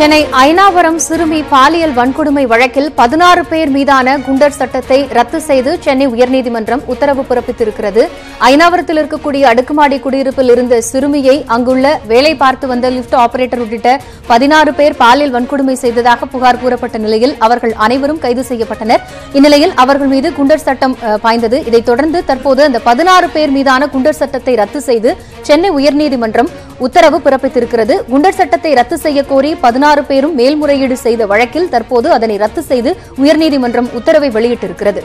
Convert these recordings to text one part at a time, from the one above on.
சென்னை ஐனாவரம் சிறுமி பாலியல் வன்கொடுமை வழக்கில் பதினாறு பேர் மீதான குண்டர் சட்டத்தை ரத்து செய்து சென்னை உயர்நீதிமன்றம் உத்தரவு பிறப்பித்திருக்கிறது. ஐனாவரத்தில் இருக்கக்கூடிய அடுக்குமாடி குடியிருப்பில் இருந்த சிறுமியை அங்குள்ள வேலை பார்த்து வந்த லிப்ட் ஆபரேட்டர் உள்ளிட்ட பதினாறு பேர் பாலியல் வன்கொடுமை செய்ததாக புகார் கூறப்பட்ட நிலையில் அவர்கள் அனைவரும் கைது செய்யப்பட்டனர். இந்நிலையில் அவர்கள் மீது குண்டர் சட்டம் பாய்ந்தது. இதைத் தொடர்ந்து தற்போது அந்த பதினாறு பேர் மீதான குண்டர் சட்டத்தை ரத்து செய்து சென்னை உயர்நீதிமன்றம் உத்தரவு பிறப்பித்திருக்கிறது. குண்டர் சட்டத்தை ரத்து செய்ய கோரி பதினாறு பேரும் மேல்முறையீடு செய்த வழக்கில் தற்போது அதனை ரத்து செய்து உயர்நீதிமன்றம் உத்தரவை வெளியிட்டிருக்கிறது.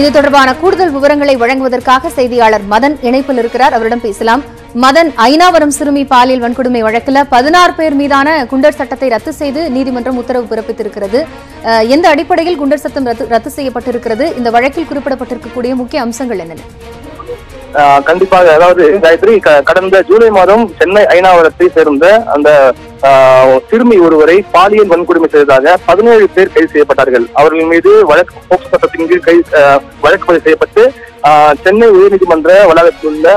இது தொடர்பான கூடுதல் விவரங்களை வழங்குவதற்காக செய்தியாளர் மதன் இணைப்பில் இருக்கிறார். அவரிடம் பேசலாம். மதன் ஐநாவரம் சிறுமி பாலியல் வன்கொடுமை வழக்கில் பதினாறு பேர் மீதான குண்டர் சட்டத்தை ரத்து செய்து நீதிமன்றம் உத்தரவு பிறப்பித்திருக்கிறது. அஹ், எந்த அடிப்படையில் குண்டர் சட்டம் ரத்து- ரத்து செய்யப்பட்டிருக்கிறது? இந்த வழக்கில் குறிப்பிடப்பட்டிருக்கக்கூடிய முக்கிய அம்சங்கள் என்னென்ன? ஆஹ் கண்டிப்பாக அதாவது காயத்ரி கடந்த ஜூலை மாதம் சென்னை ஐநாவரத்தை சேர்ந்த அந்த ஆஹ், சிறுமி ஒருவரை பாலியல் வன்கொடுமை செய்ததாக பதினேழு பேர் கைது செய்யப்பட்டார்கள். அவர்கள் மீது வழக்கு போக்சோ சட்டத்தின் கீழ் கை வழக்கு பதிவு செய்யப்பட்டு ஆஹ், சென்னை உயர்நீதிமன்ற வளாகத்தில் உள்ள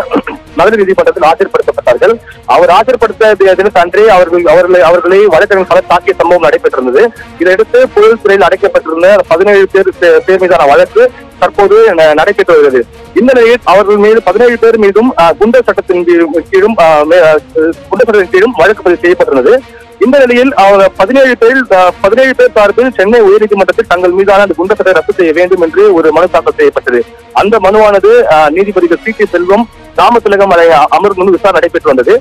மதுரை நீதிமன்றத்தில் ஆஜர்படுத்தப்பட்டார்கள். அவர் ஆஜர்படுத்த தினத்தன்றே அவர்கள் அவர்களை அவர்களை வழக்கறிஞர் பலர் தாக்கிய சம்பவம் நடைபெற்றிருந்தது. இதையடுத்து புழல் சிறையில் அடைக்கப்பட்டிருந்த பதினேழு பேர் பேர் மீதான வழக்கு தற்போது நடைபெற்று வருகிறது. இந்த நிலையில் அவர்கள் மீது பதினேழு பேர் மீதும் குண்டர் சட்டத்தின் கீழும் குண்டர் சட்டத்தின் கீழும் வழக்கு பதிவு செய்யப்பட்டிருந்தது. இந்த நிலையில் அவர் பதினேழு பேர் பதினேழு பேர் சார்பில் சென்னை உயர்நீதிமன்றத்தில் தங்கள் மீதான அந்த குண்டர் சட்டத்தை ரத்து செய்ய வேண்டும் என்று ஒரு மனு தாக்கல் செய்யப்பட்டது. அந்த மனுவானது நீதிபதிகள் சி. செல்வம் ராமதிலகம் அமர்வு வந்து விசாரணை நடைபெற்று வந்தது.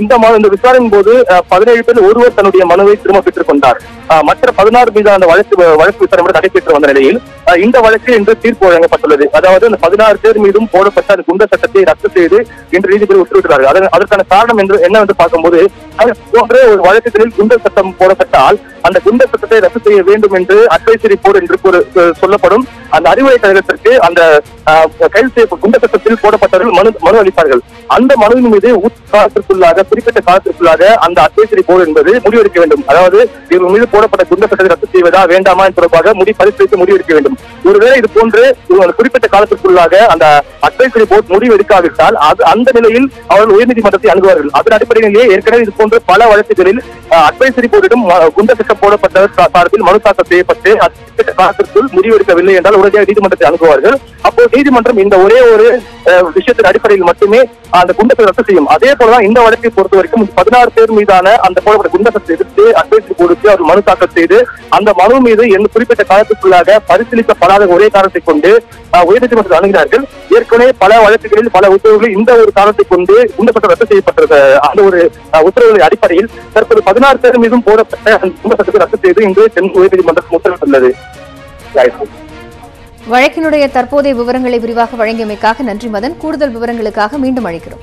இந்த இந்த விசாரணையின் போது பதினேழு பேர் ஒருவர் தன்னுடைய மனுவை திரும்ப பெற்றுக் கொண்டார். மற்ற பதினாறு மீதான அந்த வழக்கு வழக்கு விசாரணை நடைபெற்று வந்த நிலையில் இந்த வழக்கு இன்று தீர்ப்பு வழங்கப்பட்டுள்ளது. அதாவது அந்த பதினாறு பேர் மீதும் போடப்பட்ட அந்த குண்ட சட்டத்தை ரத்து செய்து இன்று நீதிபதி உத்தரவிட்டுள்ளார்கள். அதன் அதற்கான காரணம் என்று என்னவென்று பார்க்கும்போது போன்ற ஒரு வழக்குகளில் குண்டர் சட்டம் போடப்பட்டால் அந்த குண்டர் சட்டத்தை ரத்து செய்ய வேண்டும் என்று அட்வைசரி போர்டு என்று சொல்லப்படும். அந்த அறிவுரை கழகத்திற்கு அந்த ஆஹ், கைது செய்ய குண்டர் சட்டத்தில் போடப்பட்டவர்கள் மனு மனு அளிப்பார்கள் அந்த மனுவின் மீது உத் காலத்திற்குள்ளாக குறிப்பிட்ட காலத்திற்குள்ளாக அந்த அட்வைசரி போர்டு என்பது முடிவெடுக்க வேண்டும். அதாவது இவர்கள் மீது போடப்பட்ட குண்ட சட்டத்தை ரத்து செய்வதா வேண்டாமா என்பது தொடர்பாக முடி பரிசீலித்து முடிவெடுக்க வேண்டும். ஒருவேளை இது போன்று ஒரு குறிப்பிட்ட காலத்திற்குள்ளாக அந்த அட்வைசரி போர்டு முடிவு எடுக்காவிட்டால் அது அந்த நிலையில் அவர்கள் உயர்நீதிமன்றத்தை அணுகுவார்கள். அதன் அடிப்படையிலேயே ஏற்கனவே இது போன்ற பல வழக்குகளில் அட்வைசரி போர்டிடம் குண்ட சட்டம் போடப்பட்ட சார்பில் மனு தாக்கல் செய்யப்பட்டு அது குறிப்பிட்ட காலத்திற்குள் முடிவெடுக்கவில்லை என்றால் உடனடியாக நீதிமன்றத்தை அணுகுவார்கள். அப்போ நீதிமன்றம் இந்த ஒரே ஒரு விஷயத்தின் அடிப்படையில் மட்டுமே அந்த குண்டத்தை ரத்து செய்யும் அதே போலதான் இந்த வழக்கை பொறுத்த வரைக்கும் பதினாறு பேர் மீதான அந்த போடப்பட்ட குண்டத்தை எதிர்த்து அட்வைசரி கொடுத்து அவர் மனு தாக்கல் செய்து அந்த மனு மீது எந்த குறிப்பிட்ட காலத்துக்குள்ளாக பரிசீலிக்கப்படாத ஒரே காரணத்தை கொண்டு உயர்நீதிமன்றத்தில் அணுகினார்கள் ஏற்கனவே பல வழக்குகளில் பல உத்தரவுகளில் இந்த ஒரு காரணத்தை கொண்டு குண்டப்பட்ட ரத்து செய்யப்பட்டிருக்க அந்த ஒரு உத்தரவுகளின் அடிப்படையில் தற்போது பதினாறு பேர் மீதும் போடப்பட்ட அந்த குண்ட ரத்து செய்து இன்று சென்னை உயர்நீதிமன்றம் உத்தரவிட்டுள்ளது காயத்ரி. வழக்கினுடைய தற்போதைய விவரங்களை விரிவாக வழங்கியமைக்காக நன்றி மதன். கூடுதல் விவரங்களுக்காக மீண்டும் அழைக்கிறோம்.